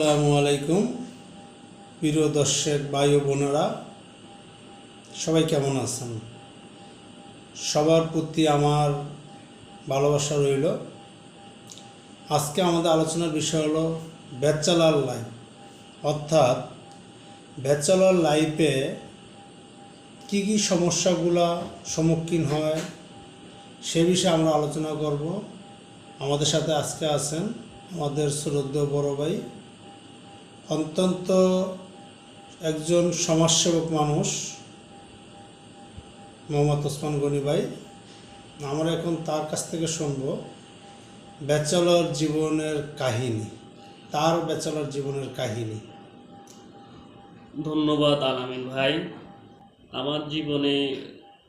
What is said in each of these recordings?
আসসালামু আলাইকুম। প্রিয় দর্শক, ভাই ও বোনেরা, সবাই কেমন আছেন? সবার প্রতি আমার ভালোবাসা রইল। আজকে আমাদের আলোচনার বিষয় হলো ব্যাচেলার লাইফ। অর্থাৎ ব্যাচেলার লাইফে কী কী সমস্যাগুলা সম্মুখীন হয়, সে বিষয়ে আমরা আলোচনা করব। আমাদের সাথে আজকে আছেন আমাদের শ্রদ্ধেয় বড় ভাই অত্যন্ত একজন সমাজসেবক মানুষ, মোহাম্মদ ওসমান গনি ভাই। আমরা এখন তার কাছ থেকে শুনব ব্যাচেলর জীবনের কাহিনী, তার ব্যাচেলর জীবনের কাহিনী। ধন্যবাদ আলামিন ভাই। আমার জীবনে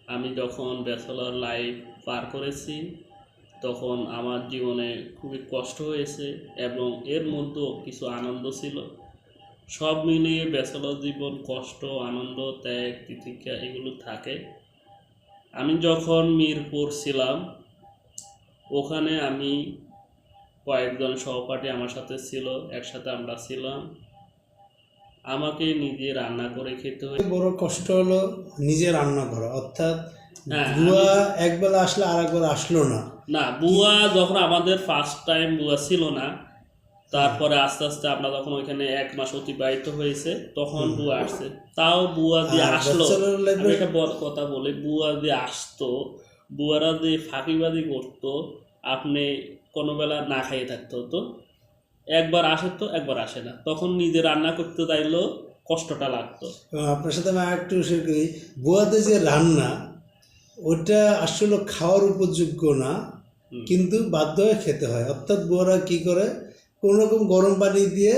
আমি যখন ব্যাচেলর লাইফ পার করেছি, তখন আমার জীবনে খুবই কষ্ট হয়েছে এবং এর মধ্যেও কিছু আনন্দ ছিল। সব মিলিয়ে ব্যাচেলর জীবন কষ্ট আনন্দ ত্যাগ তিতিক্ষা এগুলো থাকে। আমি যখন মিরপুর ছিলাম ওখানে আমি কয়েকজন সহপাঠী আমার সাথে ছিল একসাথে আমরা ছিলাম। আমাকে নিজে রান্না করে খেতে হয়। বড় কষ্ট হলো নিজে রান্না করা অর্থাৎ হ্যাঁ, বুয়া একবেলা আসলে আর একবার আসলো না। না বুয়া যখন আমাদের ফার্স্ট টাইম বুয়া ছিল না তারপরে আস্তে আস্তে আমরা যখন ওইখানে এক মাস অতিবাহিত হয়েছে তখন বুয়া আসছে। তাও বুয়া দিয়ে আসলো। একটা বড় কথা বলি বুয়া দিয়ে আসতো বুয়ারা যে ফাঁকিবাজি করতো আপনি কোনো বেলা না খাইয়ে থাকতে হতো। একবার আসে তো একবার আসে না। তখন নিজে রান্না করতে চাইলেও কষ্টটা লাগতো। আপনার সাথে আমি একটু শেয়ার করি বুয়াতে যে রান্না ওটা আসলে খাওয়ার উপযোগ্য না কিন্তু বাধ্য হয়ে খেতে হয়। অর্থাৎ বুয়ারা কি করে রকম গরম পানি দিয়ে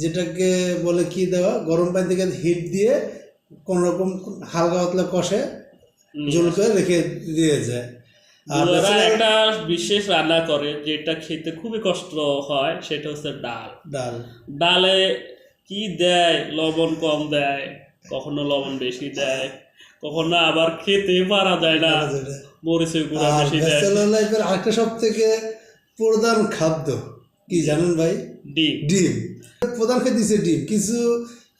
যেটাকে বলে কি দেওয়া? গরম পানি থেকে হিট দিয়ে কোনো রকম হালকা পাতলা কষে জল করে রেখে দিয়ে যায়। আর একটা বিশেষ রান্না করে যেটা খেতে খুবই কষ্ট হয় সেটা হচ্ছে ডাল। ডাল। ডালে কি দেয়? লবণ কম দেয় কখনো লবণ বেশি দেয় কখনো আবার খেতে পারা যায় না। মরিচের গুঁড়া বেশি দেয়। লাইফের আরেকটা সব থেকে প্রধান খাদ্য কি জানেন ভাই? ডিম। ডিম। প্রধান খেয়ে দিছে ডিম। কিছু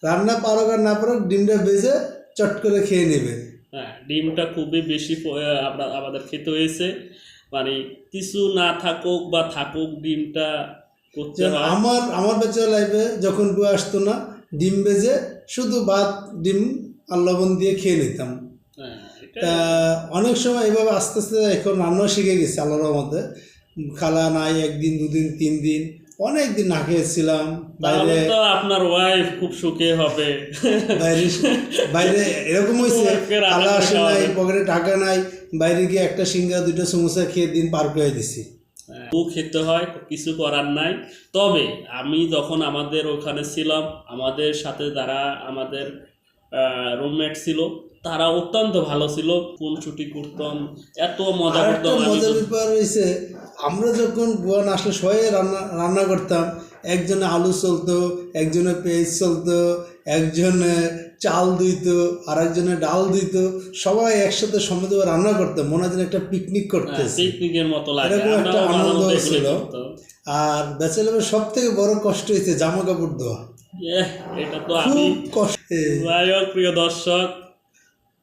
রান্না পারো আর না পারো ডিমটা ভেজে চট করে খেয়ে নেবে। হ্যাঁ ডিমটা খুবই বেশি আমরা আমাদের খেতে হয়েছে। মানে কিছু না থাকুক বা থাকুক ডিমটা করতে আমার আমার বেচার লাইফে যখন বউ আসতো না ডিম বেজে শুধু ভাত ডিম আর লবণ দিয়ে খেয়ে নিতাম। হ্যাঁ, তা অনেক সময় এইভাবে আস্তে আস্তে এখন রান্না শিখে গেছি আল্লাহর মধ্যে খালা নাই একদিন দুদিন তিন দিন অনেক দিন না খেয়েছিলাম। বাইরে তো আপনার ওয়াইফ খুব সুখে হবে। বাইরে বাইরে এরকম হয়েছে খালা আসে নাই পকেটে টাকা নাই বাইরে গিয়ে একটা সিঙ্গা দুটো সমোসা খেয়ে দিন পার করে দিছি। ও খেতে হয় কিছু করার নাই। তবে আমি যখন আমাদের ওখানে ছিলাম আমাদের সাথে যারা আমাদের রুমমেট ছিল তারা অত্যন্ত ভালো ছিল। কোন ছুটি করতাম এত মজা করতাম মজার ব্যাপার হয়েছে আমরা যখন বুয়ান আসলে সবাই রান্না রান্না করতাম একজনে আলু চলতো একজনে পেঁয়াজ চলতো একজনে চাল দিত আর একজনে ডাল দিত সবাই একসাথে সমৃদ্ধ রান্না করতাম মনে হয় একটা পিকনিক করতে পিকনিকের মতো লাগে এরকম একটা আনন্দ মধ্যে ছিল। আর ব্যাচেলারের সব থেকে বড় কষ্ট হয়েছে জামা কাপড় দেওয়া এটা তো খুব কষ্ট। যাই হোক প্রিয় দর্শক,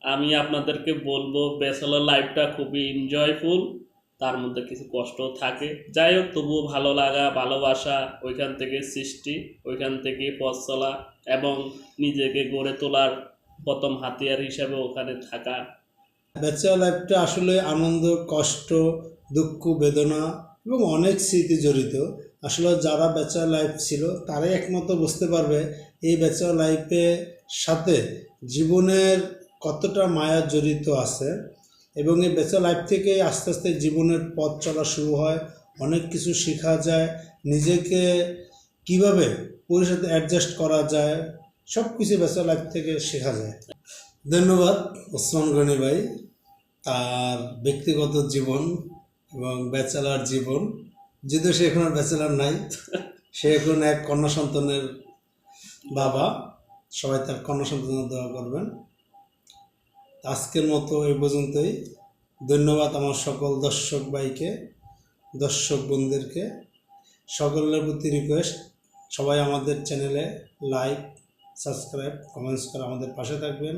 আমি আপনাদেরকে বলব, ব্যাচেলর লাইফটা খুবই এনজয়ফুল তার মধ্যে কিছু কষ্ট থাকে। যাই হোক, তবুও ভালো লাগা, ভালোবাসা ওইখান থেকে সৃষ্টি, ওইখান থেকে পথ চলা এবং নিজেকে গড়ে তোলার প্রথম হাতিয়ার হিসাবে ওখানে থাকা। ব্যাচেলার লাইফটা আসলে আনন্দ, কষ্ট, দুঃখ, বেদনা এবং অনেক স্মৃতি জড়িত। আসলে যারা ব্যাচেলার লাইফ ছিল, তারাই একমাত্র বুঝতে পারবে এই ব্যাচেলার লাইফের সাথে জীবনের কতটা মায়া জড়িত আছে এবং এই ব্যাচেলার লাইফ থেকে আস্তে আস্তে জীবনের পথ চলা শুরু হয়, অনেক কিছু শেখা যায়, নিজেকে কীভাবে সাথে অ্যাডজাস্ট করা যায় সব কিছু ব্যাচেলার লাইফ থেকে শেখা যায়। ধন্যবাদ ওসমান গনি ভাই, তার ব্যক্তিগত জীবন এবং ব্যাচেলার জীবন। যদিও সে এখন আর ব্যাচেলার নাই, সে এখন এক কন্যা সন্তানের বাবা, সবাই তার কন্যা সন্তানের দোয়া করবেন। আজকের মতো এই পর্যন্তই। ধন্যবাদ আমার সকল দর্শক ভাইকে, দর্শক বন্ধুদেরকে। সকলের প্রতি রিকোয়েস্ট সবাই আমাদের চ্যানেলে লাইক সাবস্ক্রাইব কমেন্টস করে আমাদের পাশে থাকবেন।